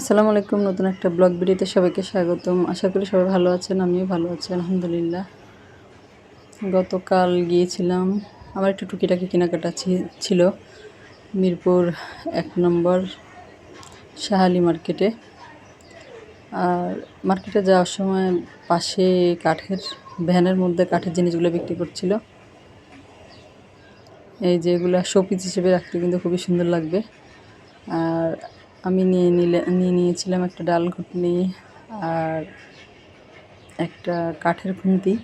আসসালামু আলাইকুম, নতুন একটা ব্লগ ভিডিওতে সবাইকে স্বাগতম। আশা করি সবাই ভালো আছেন, আমিও ভালো আছি, আলহামদুলিল্লাহ। গতকাল গিয়েছিলাম, আমার একটু টুকিটাকি কেনাকাটা ছিল মিরপুর এক নম্বর শাহালি মার্কেটে। আর মার্কেটে যাওয়ার সময় পাশে কাঠের, ভ্যানের মধ্যে কাঠের জিনিসগুলো বিক্রি করছিল। এই যেগুলো শোপিস হিসেবে রাখতে কিন্তু খুবই সুন্দর লাগবে। আর আমি নিয়ে নিলে, নিয়ে নিয়েছিলাম একটা ডাল ঘুটনি আর একটা কাঠের খুন্তি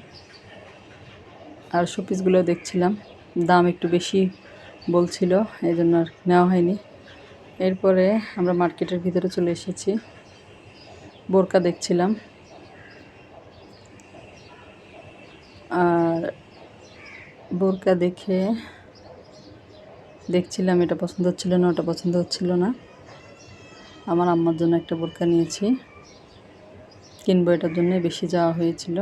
আর শোপিসগুলো দেখছিলাম। দাম একটু বেশি বলছিল এই জন্য আর নেওয়া হয়নি। এরপরে আমরা মার্কেটের ভিতরে চলে এসেছি। বোরকা দেখছিলাম। আর বোরকা দেখে দেখছিলাম এটা পছন্দ হচ্ছিল না, ওটা পছন্দ হচ্ছিল না। আমার আম্মার জন্য একটা বোরকা নিয়েছি। কিনবো এটার জন্য বেশি যাওয়া হয়েছিল।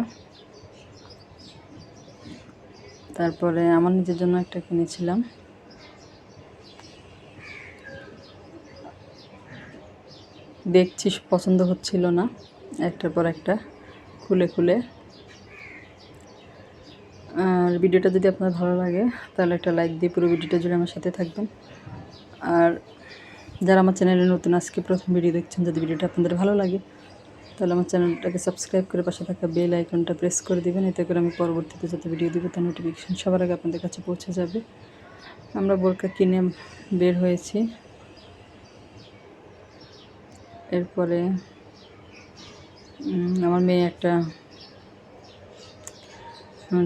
তারপরে আমার নিজের জন্য একটা কিনেছিলাম। দেখছি পছন্দ হচ্ছিল না। একটার পর একটা খুলে খুলে। আর ভিডিওটা যদি আপনার ভালো লাগে, তাহলে একটা লাইক দিয়ে পুরো ভিডিওটা জুড়ে আমার সাথে থাকবেন। আর যারা আমার চ্যানেলে নতুন, আজকে প্রথম ভিডিও দেখছেন, যদি ভিডিওটা আপনাদের ভালো লাগে, তাহলে আমার চ্যানেলটাকে সাবস্ক্রাইব করে পাশে থাকা বেল আইকনটা প্রেস করে দেবেন, এতে করে আমি পরবর্তীতে যত ভিডিও দেবো, তার নোটিফিকেশান সবার আগে আপনাদের কাছে পৌঁছে যাবে। আমরা বোরকা কিনে বের হয়েছি। এরপরে আমার মেয়ে একটা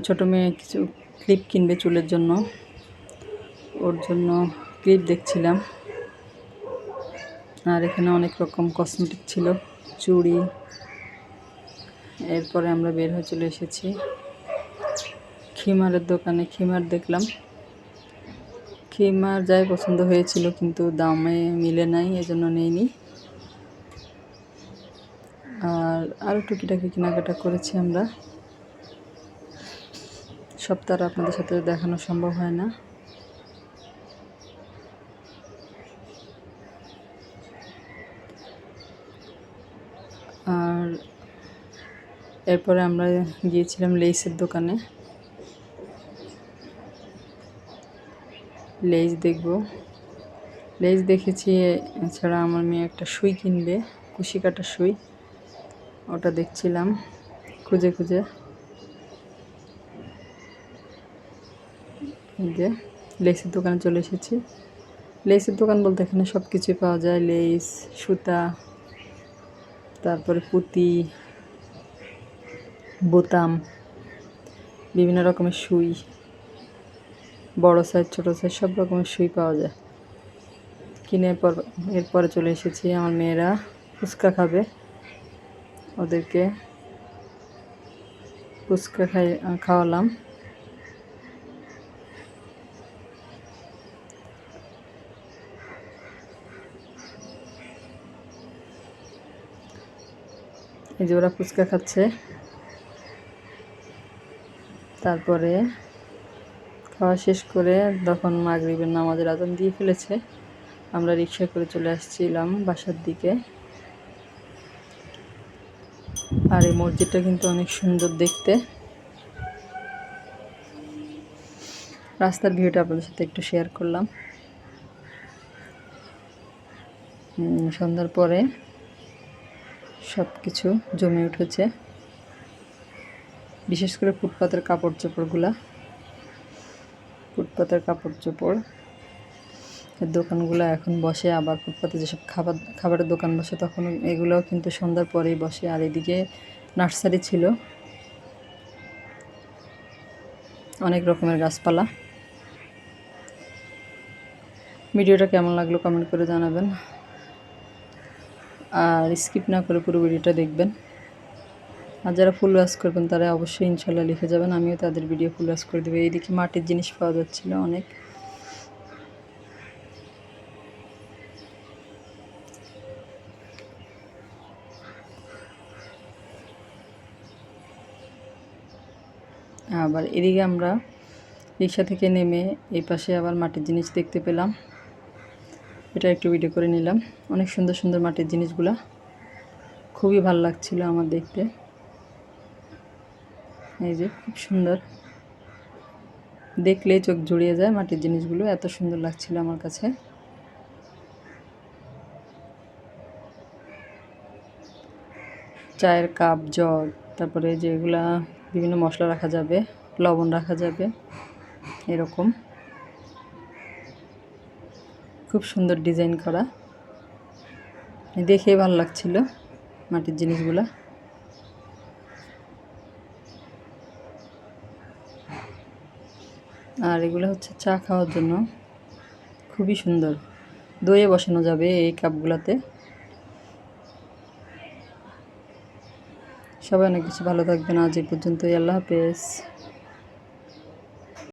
ছোট মেয়ে কিছু ক্লিপ কিনবে চুলের জন্য। ওর জন্য ক্লিপ দেখছিলাম। আর এখানে অনেক রকম কসমেটিক ছিল, চুড়ি। এরপরে আমরা বের হয়ে চলে এসেছি। খিমারের দোকানে, খিমার দেখলাম। খিমার যাই পছন্দ হয়েছিল, কিন্তু দামে মিলে নাই, এজন্য নেইনি। আর আরও টুকিটাকি কেনাকাটা করেছি আমরা। সব তার আপনাদের সাথে দেখানো সম্ভব হয় না। এরপরে আমরা গিয়েছিলাম লেইসের দোকানে। লেইস দেখব। লেইস দেখেছি, এছাড়া আমার মেয়ে একটা সুই কিনবে কুশি কাটা সুই। ওটা দেখছিলাম, খুঁজে খুঁজে। যে লেসের দোকানে চলে এসেছি। লেসের দোকান বলতে এখানে সব কিছুই পাওয়া যায় লেস সুতা, তারপরে পুঁতি বোতাম, বিভিন্ন রকমের সুই, বড় সাইজ ছোটো সাইজ সব রকমের সুই পাওয়া যায়। কিনে পর, এরপরে চলে এসেছি আমার মেয়েরা ফুচকা খাবে। ওদেরকে ফুচকা খাই, খাওয়ালাম। এই যে ওরা ফুচকা খাচ্ছে। তারপরে খাওয়া শেষ করে তখন মাগরিবের নামাজের আজান দিয়ে ফেলেছে। আমরা রিক্সা করে চলে আসছিলাম বাসার দিকে। আর এই মসজিদটা কিন্তু অনেক সুন্দর দেখতে। রাস্তার ভিউটা আপনাদের সাথে একটু শেয়ার করলাম। সন্ধ্যার পরে সব কিছু জমে উঠেছে। বিশেষ করে ফুটপাতের কাপড় চোপড়গুলা ফুটপাতের কাপড় চোপড় দোকানগুলো এখন বসে, আবার ফুটপাতে যেসব খাবার, খাবারের দোকান বসে, তখন এগুলোও কিন্তু সন্ধ্যার পরেই বসে। আর এদিকে নার্সারি ছিল। অনেক রকমের গাছপালা। ভিডিওটা কেমন লাগল কমেন্ট করে জানাবেন। আর স্কিপ না করে পুরো ভিডিওটা দেখবেন। আর যারা ফুল ওয়াশ করবেন তারা অবশ্যই ইনশাল্লাহ লিখে যাবেন। আমিও তাদের ভিডিও ফুল ওয়াশ করে দেবো। এইদিকে মাটির জিনিস পাওয়া যাচ্ছিল অনেক। আবার এদিকে আমরা রিক্সা থেকে নেমে এই পাশে আবার মাটির জিনিস দেখতে পেলাম। এটা একটু ভিডিও করে নিলাম। অনেক সুন্দর সুন্দর মাটির জিনিসগুলা। খুবই ভালো লাগছিল আমার দেখতে। এই যে, খুব সুন্দর। দেখলেই চোখ জুড়িয়ে যায় মাটির জিনিসগুলো, এত সুন্দর লাগছিল আমার কাছে। চায়ের কাপ জগ তারপরে যেগুলা বিভিন্ন মশলা রাখা যাবে, লবণ রাখা যাবে, এরকম। খুব সুন্দর ডিজাইন করা। দেখেই ভালো লাগছিল মাটির জিনিসগুলা। আর এগুলো হচ্ছে চা খাওয়ার জন্য। খুবই সুন্দর। দইয়ে বসানো যাবে এই কাপগুলোতে। সবাই অনেক কিছু ভালো থাকবেন। আজ এই পর্যন্তই। আল্লাহ হাফেজ।